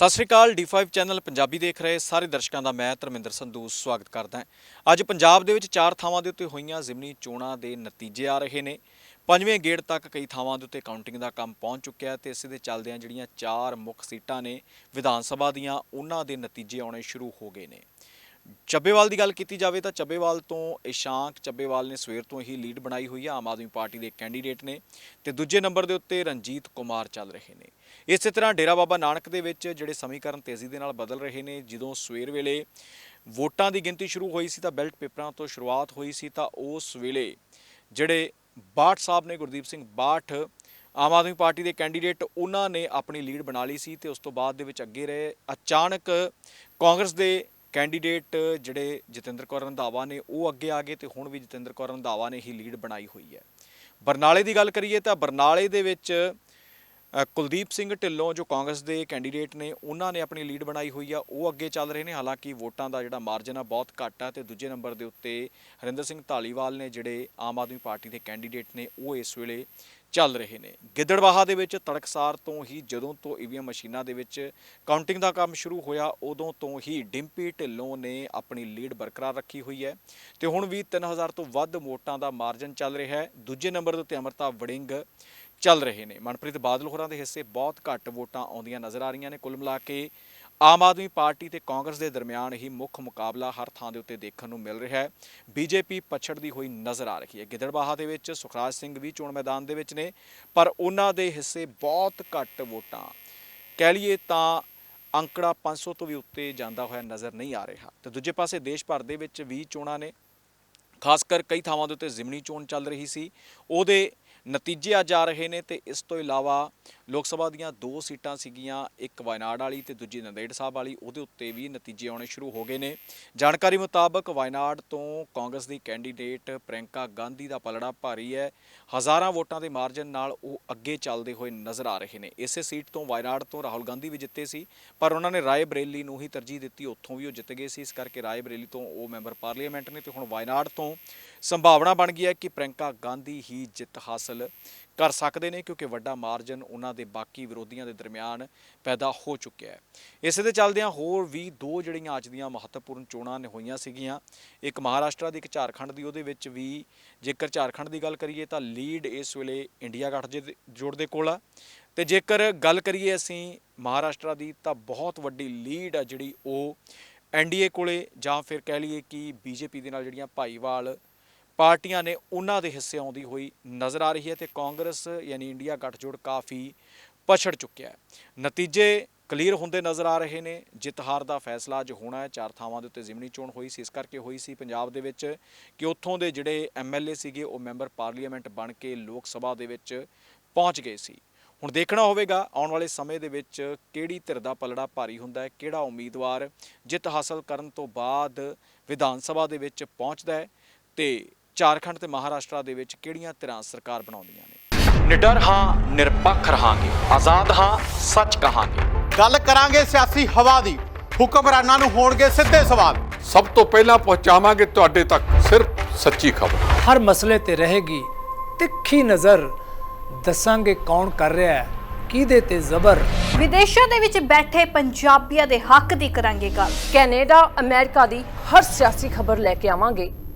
ਸਤਿ ਸ਼੍ਰੀ ਅਕਾਲ D5 channel Punjabi ਦੇਖ ਰਹੇ ਸਾਰੇ ਦਰਸ਼ਕਾਂ ਦਾ ਮੈਂ ਧਰਮਿੰਦਰ ਸੰਧੂ ਸਵਾਗਤ ਕਰਦਾ ਹਾਂ। ਅੱਜ ਪੰਜਾਬ ਦੇ ਵਿੱਚ ਚਾਰ ਥਾਵਾਂ ਦੇ ਉੱਤੇ ਹੋਈਆਂ ਜ਼ਿਮਨੀ ਚੋਣਾਂ ਦੇ ਨਤੀਜੇ ਆ ਰਹੇ ਨੇ। ਪੰਜਵੇਂ ਗੇੜ ਤੱਕ ਕਈ ਥਾਵਾਂ ਦੇ ਉੱਤੇ ਕਾਊਂਟਿੰਗ ਦਾ ਕੰਮ ਪਹੁੰਚ ਚੁੱਕਿਆ ਤੇ ਇਸੇ ਦੇ ਚੱਲਦਿਆਂ ਜਿਹੜੀਆਂ ਚਾਰ ਮੁੱਖ ਸੀਟਾਂ ਨੇ ਵਿਧਾਨ ਸਭਾ ਦੀਆਂ, ਉਹਨਾਂ ਦੇ ਨਤੀਜੇ ਆਉਣੇ ਸ਼ੁਰੂ ਹੋ ਗਏ ਨੇ। ਚੱਬੇਵਾਲ ਦੀ ਗੱਲ ਕੀਤੀ ਜਾਵੇ ਤਾਂ ਚੱਬੇਵਾਲ ਤੋਂ ਇਸ਼ਾਂਕ ਚੱਬੇਵਾਲ ਨੇ ਸਵੇਰ ਤੋਂ ਹੀ ਲੀਡ ਬਣਾਈ ਹੋਈ ਹੈ ਆਮ ਆਦਮੀ ਪਾਰਟੀ ਦੇ ਕੈਂਡੀਡੇਟ ਨੇ ਤੇ ਦੂਜੇ ਨੰਬਰ ਦੇ ਉੱਤੇ ਰਣਜੀਤ ਕੁਮਾਰ ਚੱਲ ਰਹੇ ਨੇ। ਇਸੇ ਤਰ੍ਹਾਂ ਡੇਰਾ ਬਾਬਾ ਨਾਨਕ ਦੇ ਵਿੱਚ ਜਿਹੜੇ ਸਮੀਕਰਨ ਤੇਜ਼ੀ ਦੇ ਨਾਲ ਬਦਲ ਰਹੇ ਨੇ, ਜਦੋਂ ਸਵੇਰ ਵੇਲੇ ਵੋਟਾਂ ਦੀ ਗਿਣਤੀ ਸ਼ੁਰੂ ਹੋਈ ਸੀ ਤਾਂ ਬੈਲਟ ਪੇਪਰਾਂ ਤੋਂ ਸ਼ੁਰੂਆਤ ਹੋਈ ਸੀ ਤਾਂ ਉਸ ਵੇਲੇ ਜਿਹੜੇ ਬਾਠ ਸਾਹਿਬ ਨੇ, ਗੁਰਦੀਪ ਸਿੰਘ ਬਾਠ, ਆਮ ਆਦਮੀ ਪਾਰਟੀ ਦੇ ਕੈਂਡੀਡੇਟ ਉਹਨਾਂ ਨੇ ਆਪਣੀ ਲੀਡ ਬਣਾ ਲਈ ਸੀ ਤੇ ਉਸ ਤੋਂ ਬਾਅਦ ਦੇ ਵਿੱਚ ਅੱਗੇ ਰਹੇ। ਅਚਾਨਕ ਕਾਂਗਰਸ ਦੇ ਕੈਂਡੀਡੇਟ ਜਿਹੜੇ ਜਤਿੰਦਰ ਕੌਰ ਰੰਧਾਵਾ ਨੇ, ਉਹ ਅੱਗੇ ਆ ਗਏ ਤੇ ਹੁਣ ਵੀ ਜਤਿੰਦਰ ਕੌਰ ਰੰਧਾਵਾ ਨੇ ਹੀ ਲੀਡ ਬਣਾਈ ਹੋਈ ਹੈ। ਬਰਨਾਲੇ ਦੀ ਗੱਲ ਕਰੀਏ ਤਾਂ ਬਰਨਾਲੇ ਦੇ ਵਿੱਚ ਕੁਲਦੀਪ ਸਿੰਘ ਢਿੱਲੋਂ, ਜੋ ਕਾਂਗਰਸ ਦੇ ਕੈਂਡੀਡੇਟ ਨੇ, ਉਹਨਾਂ ਨੇ ਆਪਣੀ ਲੀਡ ਬਣਾਈ ਹੋਈ ਆ। ਉਹ ਅੱਗੇ ਚੱਲ ਰਹੇ ਨੇ, ਹਾਲਾਂਕਿ ਵੋਟਾਂ ਦਾ ਜਿਹੜਾ ਮਾਰਜਨ ਆ, ਬਹੁਤ ਘੱਟ ਆ। ਤੇ ਦੂਜੇ ਨੰਬਰ ਦੇ ਉੱਤੇ ਹਰਿੰਦਰ ਸਿੰਘ ਢਾਲੀਵਾਲ ਨੇ, ਜਿਹੜੇ ਆਮ ਆਦਮੀ ਪਾਰਟੀ ਦੇ ਕੈਂਡੀਡੇਟ ਨੇ, ਉਹ ਇਸ ਵੇਲੇ ਚੱਲ ਰਹੇ ਨੇ। ਗਿੱਦੜਵਾਹਾ ਦੇ ਵਿੱਚ ਤੜਕਸਾਰ ਤੋਂ ਹੀ, ਜਦੋਂ ਤੋਂ ਈਵੀਐਮ ਮਸ਼ੀਨਾਂ ਦੇ ਵਿੱਚ ਕਾਊਂਟਿੰਗ ਦਾ ਕੰਮ ਸ਼ੁਰੂ ਹੋਇਆ, ਉਦੋਂ ਤੋਂ ਹੀ ਡਿੰਪੀ ਢਿੱਲੋਂ ਨੇ ਆਪਣੀ ਲੀਡ ਬਰਕਰਾਰ ਰੱਖੀ ਹੋਈ ਹੈ। ਤੇ ਹੁਣ ਵੀ 3000 ਤੋਂ ਵੱਧ ਵੋਟਾਂ ਦਾ ਮਾਰਜਨ ਚੱਲ ਰਿਹਾ ਹੈ। ਦੂਜੇ ਨੰਬਰ ਦੇ ਉੱਤੇ ਅਮਰਤਾ ਵੜਿੰਗ ਚੱਲ ਰਹੇ ਨੇ। ਮਨਪ੍ਰੀਤ ਬਾਦਲ ਹੋਰਾਂ ਦੇ ਹਿੱਸੇ ਬਹੁਤ ਘੱਟ ਵੋਟਾਂ ਆਉਂਦੀਆਂ ਨਜ਼ਰ ਆ ਰਹੀਆਂ ਨੇ। ਕੁੱਲ ਮਿਲਾ ਕੇ ਆਮ ਆਦਮੀ ਪਾਰਟੀ ਤੇ ਕਾਂਗਰਸ ਦੇ ਦਰਮਿਆਨ ਹੀ ਮੁੱਖ ਮੁਕਾਬਲਾ ਹਰ ਥਾਂ ਦੇ ਉੱਤੇ ਦੇਖਣ ਨੂੰ ਮਿਲ ਰਿਹਾ ਹੈ। ਬੀਜੇਪੀ ਪਛੜਦੀ ਹੋਈ ਨਜ਼ਰ ਆ ਰਹੀ ਹੈ। ਗਿੱਦੜਬਾਹਾ ਦੇ ਵਿੱਚ ਸੁਖਰਾਜ ਸਿੰਘ ਵੀ ਚੋਣ ਮੈਦਾਨ ਦੇ ਵਿੱਚ ਨੇ, ਪਰ ਉਹਨਾਂ ਦੇ ਹਿੱਸੇ ਬਹੁਤ ਘੱਟ ਵੋਟਾਂ। ਕਹਿ ਲਈਏ ਤਾਂ ਅੰਕੜਾ 500 ਤੋਂ ਵੀ ਉੱਤੇ ਜਾਂਦਾ ਹੋਇਆ ਨਜ਼ਰ ਨਹੀਂ ਆ ਰਿਹਾ। ਤੇ ਦੂਜੇ ਪਾਸੇ ਦੇਸ਼ ਭਰ ਦੇ ਵਿੱਚ ਵੀ ਚੋਣਾਂ ਨੇ। ਖਾਸ ਕਰ ਕਈ ਥਾਵਾਂ ਦੇ ਉੱਤੇ ਜ਼ਿਮਨੀ ਚੋਣ ਚੱਲ ਰਹੀ ਸੀ। ਉਹਦੇ ਨਤੀਜੇ ਅੱਜ ਆ ਰਹੇ ਨੇ ਤੇ ਇਸ ਤੋਂ ਇਲਾਵਾ ਲੋਕ ਸਭਾ ਦੀਆਂ ਦੋ ਸੀਟਾਂ ਸੀਗੀਆਂ, ਇੱਕ ਵਾਇਨਾਡ ਵਾਲੀ ਤੇ ਦੂਜੀ ਨੰਦੇੜ ਸਾਹਿਬ ਵਾਲੀ, ਉਹਦੇ ਉੱਤੇ ਵੀ ਨਤੀਜੇ ਆਉਣੇ ਸ਼ੁਰੂ ਹੋ ਗਏ ਨੇ। ਜਾਣਕਾਰੀ ਮੁਤਾਬਕ ਵਾਇਨਾਡ ਤੋਂ ਕਾਂਗਰਸ ਦੀ ਕੈਂਡੀਡੇਟ ਪ੍ਰਿਯੰਕਾ ਗਾਂਧੀ ਦਾ ਪਲੜਾ ਭਾਰੀ ਹੈ। ਹਜ਼ਾਰਾਂ ਵੋਟਾਂ ਦੇ ਮਾਰਜਨ ਨਾਲ ਉਹ ਅੱਗੇ ਚੱਲਦੇ ਹੋਏ ਨਜ਼ਰ ਆ ਰਹੇ ਨੇ। ਇਸੇ ਸੀਟ ਤੋਂ ਵਾਇਨਾਡ ਤੋਂ ਰਾਹੁਲ ਗਾਂਧੀ ਵੀ ਜਿੱਤੇ ਸੀ, ਪਰ ਉਹਨਾਂ ਨੇ ਰਾਏ ਬਰੇਲੀ ਨੂੰ ਹੀ ਤਰਜੀਹ ਦਿੱਤੀ, ਉੱਥੋਂ ਵੀ ਉਹ ਜਿੱਤ ਗਏ ਸੀ। ਇਸ ਕਰਕੇ ਰਾਏ ਬਰੇਲੀ ਤੋਂ ਉਹ ਮੈਂਬਰ ਪਾਰਲੀਮੈਂਟ ਨੇ ਤੇ ਹੁਣ ਵਾਇਨਾਡ ਤੋਂ ਸੰਭਾਵਨਾ ਬਣ ਗਈ ਹੈ ਕਿ ਪ੍ਰਿਯੰਕਾ ਗਾਂਧੀ ਹੀ ਜਿੱਤ ਹਾਸਲ ਕਰ ਸਕਦੇ ਨੇ ਕਿਉਂਕਿ ਵੱਡਾ ਮਾਰਜਨ ਉਹਨਾਂ ਦੇ ਬਾਕੀ ਵਿਰੋਧੀਆਂ ਦੇ ਦਰਮਿਆਨ ਪੈਦਾ ਹੋ ਚੁੱਕਿਆ ਹੈ। ਇਸੇ ਦੇ ਚੱਲਦਿਆਂ ਹੋਰ ਵੀ ਦੋ ਜਿਹੜੀਆਂ ਅੱਜ ਦੀਆਂ ਮਹੱਤਵਪੂਰਨ ਚੋਣਾਂ ਨੇ ਹੋਈਆਂ ਸੀਗੀਆਂ, ਇੱਕ ਮਹਾਰਾਸ਼ਟਰ ਦੀ, ਇੱਕ ਝਾਰਖੰਡ ਦੀ। ਉਹਦੇ ਵਿੱਚ ਵੀ ਜੇਕਰ ਝਾਰਖੰਡ ਦੀ ਗੱਲ ਕਰੀਏ ਤਾਂ ਲੀਡ ਇਸ ਵੇਲੇ ਇੰਡੀਆ ਗੱਠਜੋੜ ਦੇ ਕੋਲ ਆ। ਤੇ ਜੇਕਰ ਗੱਲ ਕਰੀਏ ਅਸੀਂ ਮਹਾਰਾਸ਼ਟਰ ਦੀ ਤਾਂ ਬਹੁਤ ਵੱਡੀ ਲੀਡ ਆ ਜਿਹੜੀ ਉਹ ਐਨਡੀਏ ਕੋਲੇ ਜਾਂ ਫਿਰ ਕਹਿ ਲਈਏ ਕਿ ਬੀਜੇਪੀ ਦੇ ਨਾਲ ਜਿਹੜੀਆਂ ਭਾਈਵਾਲ ਪਾਰਟੀਆਂ ਨੇ ਉਹਨਾਂ ਦੇ ਹਿੱਸੇ ਆਉਂਦੀ ਹੋਈ ਨਜ਼ਰ ਆ ਰਹੀ ਹੈ ਤੇ ਕਾਂਗਰਸ ਯਾਨੀ ਇੰਡੀਆ ਗੱਠਜੋੜ ਕਾਫੀ ਪਛੜ ਚੁੱਕਿਆ ਹੈ। ਨਤੀਜੇ ਕਲੀਅਰ ਹੁੰਦੇ ਨਜ਼ਰ ਆ ਰਹੇ ਨੇ। ਜਿੱਤ ਹਾਰ ਦਾ ਫੈਸਲਾ ਅੱਜ ਹੋਣਾ ਹੈ। ਚਾਰ ਥਾਵਾਂ ਦੇ ਉੱਤੇ ਜ਼ਿਮਨੀ ਚੋਣ ਹੋਈ ਸੀ। ਇਸ ਕਰਕੇ ਹੋਈ ਸੀ ਪੰਜਾਬ ਦੇ ਵਿੱਚ ਕਿ ਉੱਥੋਂ ਦੇ ਜਿਹੜੇ ਐਮਐਲਏ ਸੀਗੇ, ਉਹ ਮੈਂਬਰ ਪਾਰਲੀਮੈਂਟ ਬਣ ਕੇ ਲੋਕ ਸਭਾ ਦੇ ਵਿੱਚ ਪਹੁੰਚ ਗਏ ਸੀ। ਹੁਣ ਦੇਖਣਾ ਹੋਵੇਗਾ ਆਉਣ ਵਾਲੇ ਸਮੇਂ ਦੇ ਵਿੱਚ ਕਿਹੜੀ ਧਿਰ ਦਾ ਪਲੜਾ ਭਾਰੀ ਹੁੰਦਾ ਹੈ, ਕਿਹੜਾ ਉਮੀਦਵਾਰ ਜਿੱਤ ਹਾਸਲ ਕਰਨ ਤੋਂ ਬਾਅਦ ਵਿਧਾਨ ਸਭਾ ਦੇ ਵਿੱਚ ਪਹੁੰਚਦਾ ਹੈ ਤੇ ਝਾਰਖੰਡ ਤੇ ਮਹਾਰਾਸ਼ਟਰ ਦੇ ਵਿੱਚ ਕਿਹੜੀਆਂ ਧਿਰਾਂ ਸਰਕਾਰ ਬਣਾਉਂਦੀਆਂ ਨੇ? ਨਿਡਰ ਹਾਂ ਨਿਰਪੱਖ ਰਹਾਂਗੇ। ਆਜ਼ਾਦ ਹਾਂ ਸੱਚ ਕਹਾਂਗੇ। ਗੱਲ ਕਰਾਂਗੇ ਸਿਆਸੀ ਹਵਾ ਦੀ। ਹੁਕਮਰਾਨਾਂ ਨੂੰ ਹੋਣਗੇ ਸਿੱਧੇ ਸਵਾਲ। ਸਭ ਤੋਂ ਪਹਿਲਾਂ ਪਹੁੰਚਾਵਾਂਗੇ ਤੁਹਾਡੇ ਤੱਕ ਸਿਰਫ ਸੱਚੀ ਖਬਰ। ਹਰ ਮਸਲੇ ਤੇ ਰਹੇਗੀ ਤਿੱਖੀ ਨਜ਼ਰ। ਦੱਸਾਂਗੇ ਕੌਣ ਕਰ ਰਿਹਾ ਹੈ ਕਿਹਦੇ ਤੇ ਜ਼ਬਰ। ਵਿਦੇਸ਼ਾਂ ਦੇ ਵਿੱਚ ਬੈਠੇ ਪੰਜਾਬੀਆਂ ਦੇ ਹੱਕ ਦੀ ਕਰਾਂਗੇ ਗੱਲ। ਕੈਨੇਡਾ ਅਮਰੀਕਾ ਦੀ ਹਰ ਸਿਆਸੀ ਖਬਰ ਲੈ ਕੇ ਆਵਾਂਗੇ।